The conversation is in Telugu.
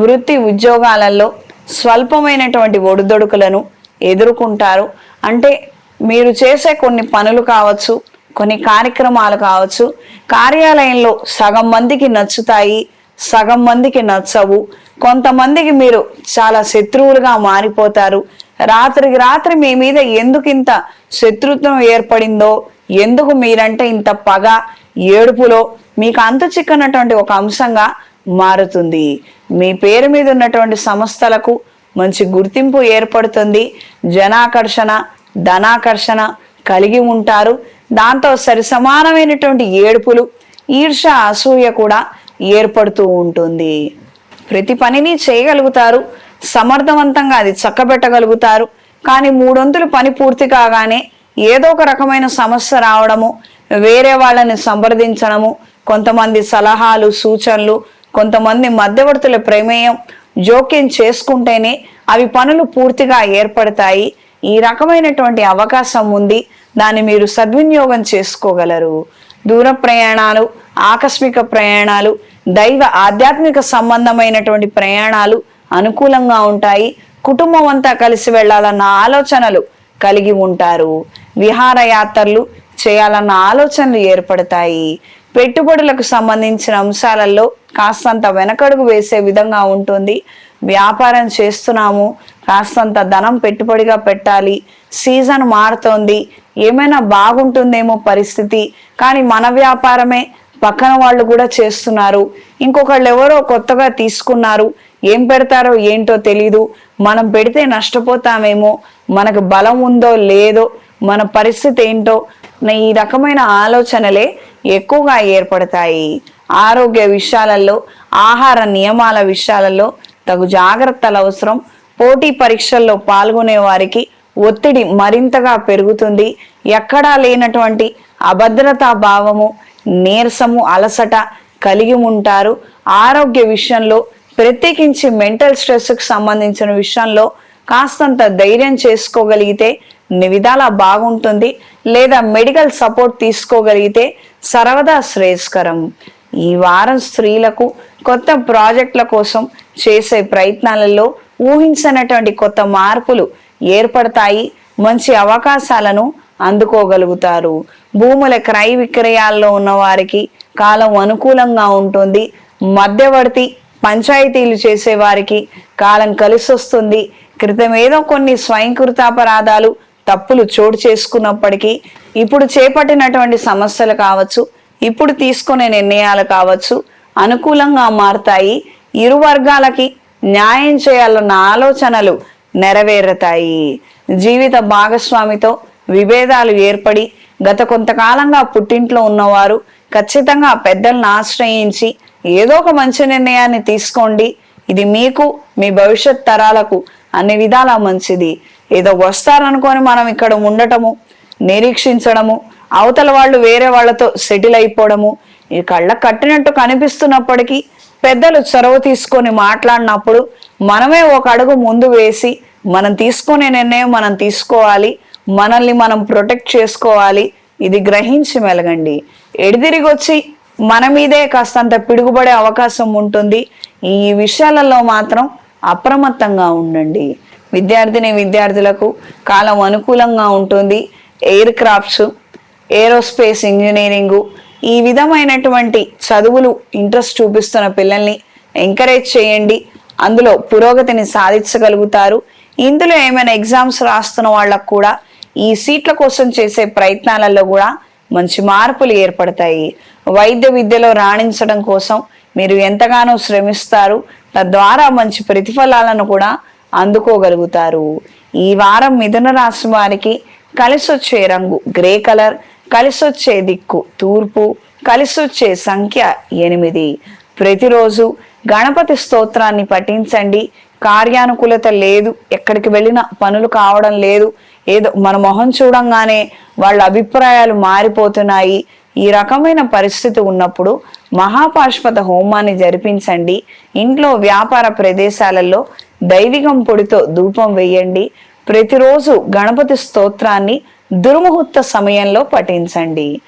వృత్తి ఉద్యోగాలలో స్వల్పమైనటువంటి ఒడిదొడుకులను ఎదుర్కొంటారు. అంటే మీరు చేసే కొన్ని పనులు కావచ్చు కొన్ని కార్యక్రమాలు కావచ్చు కార్యాలయంలో సగం మందికి నచ్చుతాయి సగం మందికి నచ్చవు. కొంతమందికి మీరు చాలా శత్రువులుగా మారిపోతారు. రాత్రికి రాత్రి మీ మీద ఎందుకు ఇంత శత్రుత్వం ఏర్పడిందో ఎందుకు మీరంటే ఇంత పగ ఏడుపులో మీకు అంత చిక్కనటువంటి ఒక అంశంగా మారుతుంది. మీ పేరు మీద ఉన్నటువంటి సంస్థలకు మంచి గుర్తింపు ఏర్పడుతుంది. జనాకర్షణ ధనాకర్షణ కలిగి ఉంటారు. దాంతో సరి సమానమైనటువంటి ఏడుపులు ఈర్ష అసూయ కూడా ఏర్పడుతూ ఉంటుంది. ప్రతి పనిని చేయగలుగుతారు. సమర్థవంతంగా అది చక్కబెట్టగలుగుతారు. కానీ మూడొంతులు పని పూర్తి కాగానే ఏదో ఒక రకమైన సమస్య రావడము వేరే వాళ్ళని సంప్రదించడము కొంతమంది సలహాలు సూచనలు కొంతమంది మధ్యవర్తుల ప్రమేయం జోక్యం చేసుకుంటేనే అవి పనులు పూర్తిగా ఏర్పడతాయి. ఈ రకమైనటువంటి అవకాశం ఉంది. దాన్ని మీరు సద్వినియోగం చేసుకోగలరు. దూర ప్రయాణాలు ఆకస్మిక ప్రయాణాలు దైవ ఆధ్యాత్మిక సంబంధమైనటువంటి ప్రయాణాలు అనుకూలంగా ఉంటాయి. కుటుంబం అంతా కలిసి వెళ్ళాలన్న ఆలోచనలు కలిగి ఉంటారు. విహారయాత్రలు చేయాలన్న ఆలోచనలు ఏర్పడతాయి. పెట్టుబడులకు సంబంధించిన అంశాలలో కాస్తంత వెనకడుగు వేసే విధంగా ఉంటుంది. వ్యాపారం చేస్తున్నాము. కాస్తంత ధనం పెట్టుబడిగా పెట్టాలి. సీజన్ మారుతోంది. ఏమైనా బాగుంటుందేమో పరిస్థితి. కానీ మన వ్యాపారమే పక్కన వాళ్ళు కూడా చేస్తున్నారు. ఇంకొకళ్ళు ఎవరో కొత్తగా తీసుకున్నారు. ఏం పెడతారో ఏంటో తెలీదు. మనం పెడితే నష్టపోతామేమో. మనకు బలం ఉందో లేదో మన పరిస్థితి ఏంటో ఈ రకమైన ఆలోచనలే ఎక్కువగా ఏర్పడతాయి. ఆరోగ్య విషయాలలో ఆహార నియమాల విషయాలలో తగు జాగ్రత్తల అవసరం. పోటీ పరీక్షల్లో పాల్గొనే వారికి ఒత్తిడి మరింతగా పెరుగుతుంది. ఎక్కడా లేనటువంటి అభద్రతా భావము నీరసము అలసట కలిగి ఉంటారు. ఆరోగ్య విషయంలో ప్రత్యేకించి మెంటల్ స్ట్రెస్కు సంబంధించిన విషయంలో కాస్తంత ధైర్యం చేసుకోగలిగితే విధాలా బాగుంటుంది. లేదా మెడికల్ సపోర్ట్ తీసుకోగలిగితే సర్వదా శ్రేయస్కరం. ఈ వారం స్త్రీలకు కొత్త ప్రాజెక్టుల కోసం చేసే ప్రయత్నాలలో ఊహించినటువంటి కొత్త మార్పులు ఏర్పడతాయి. మంచి అవకాశాలను అందుకోగలుగుతారు. భూముల క్రయ విక్రయాల్లో ఉన్న వారికి కాలం అనుకూలంగా ఉంటుంది. మధ్యవర్తి పంచాయతీలు చేసే వారికి కాలం కలిసొస్తుంది. క్రితమేదో కొన్ని స్వయంకృతాపరాధాలు తప్పులు చోటు చేసుకున్నప్పటికీ ఇప్పుడు చేపట్టినటువంటి సమస్యలు కావచ్చు ఇప్పుడు తీసుకునే నిర్ణయాలు కావచ్చు అనుకూలంగా మారతాయి ఇరు వర్గాలకి న్యాయం చేయాలన్న ఆలోచనలు నెరవేరుతాయి. జీవిత భాగస్వామితో విభేదాలు ఏర్పడి గత కొంతకాలంగా పుట్టింట్లో ఉన్నవారు ఖచ్చితంగా పెద్దలను ఆశ్రయించి ఏదో ఒక మంచి నిర్ణయాన్ని తీసుకోండి. ఇది మీకు మీ భవిష్యత్ తరాలకు అన్ని విధాలా మంచిది. ఏదో వస్తారనుకొని మనం ఇక్కడ ఉండటము నిరీక్షించడము అవతల వాళ్ళు వేరే వాళ్ళతో సెటిల్ అయిపోవడము ఈ కళ్ళ కట్టినట్టు కనిపిస్తున్నప్పటికీ పెద్దలు చొరవ తీసుకొని మాట్లాడినప్పుడు మనమే ఒక అడుగు ముందు వేసి మనం తీసుకునే నిర్ణయం మనం తీసుకోవాలి మనల్ని మనం ప్రొటెక్ట్ చేసుకోవాలి ఇది గ్రహించి మెలగండి. ఎడిదిరిగొచ్చి మన మీదే కాస్తంత పిడుగుపడే అవకాశం ఉంటుంది. ఈ విషయాలలో మాత్రం అప్రమత్తంగా ఉండండి. విద్యార్థిని విద్యార్థులకు కాలం అనుకూలంగా ఉంటుంది. ఎయిర్ క్రాఫ్ట్స్ ఏరోస్పేస్ ఇంజనీరింగు ఈ విధమైనటువంటి చదువులు ఇంట్రెస్ట్ చూపిస్తున్న పిల్లల్ని ఎంకరేజ్ చేయండి. అందులో పురోగతిని సాధించగలుగుతారు. ఇందులో ఏమైనా ఎగ్జామ్స్ రాస్తున్న వాళ్ళకు కూడా ఈ సీట్ల కోసం చేసే ప్రయత్నాలలో కూడా మంచి మార్పులు ఏర్పడతాయి. వైద్య విద్యలో రాణించడం కోసం మీరు ఎంతగానో శ్రమిస్తారు. తద్వారా మంచి ప్రతిఫలాలను కూడా అందుకోగలుగుతారు. ఈ వారం మిథున రాశి వారికి కలిసొచ్చే రంగు గ్రే కలర్ కలిసొచ్చే దిక్కు తూర్పు కలిసొచ్చే సంఖ్య ఎనిమిది. ప్రతిరోజు గణపతి స్తోత్రాన్ని పఠించండి. కార్యానుకూలత లేదు ఎక్కడికి వెళ్ళినా పనులు కావడం లేదు ఏదో మన మొహం చూడంగానే వాళ్ళ అభిప్రాయాలు మారిపోతున్నాయి. ఈ రకమైన పరిస్థితి ఉన్నప్పుడు మహాపాశ్వత హోమాన్ని జరిపించండి. ఇంట్లో వ్యాపార ప్రదేశాలలో దైవికం పొడితో ధూపం వేయండి. ప్రతిరోజు గణపతి స్తోత్రాన్ని దుర్ముహూర్త సమయంలో పఠించండి.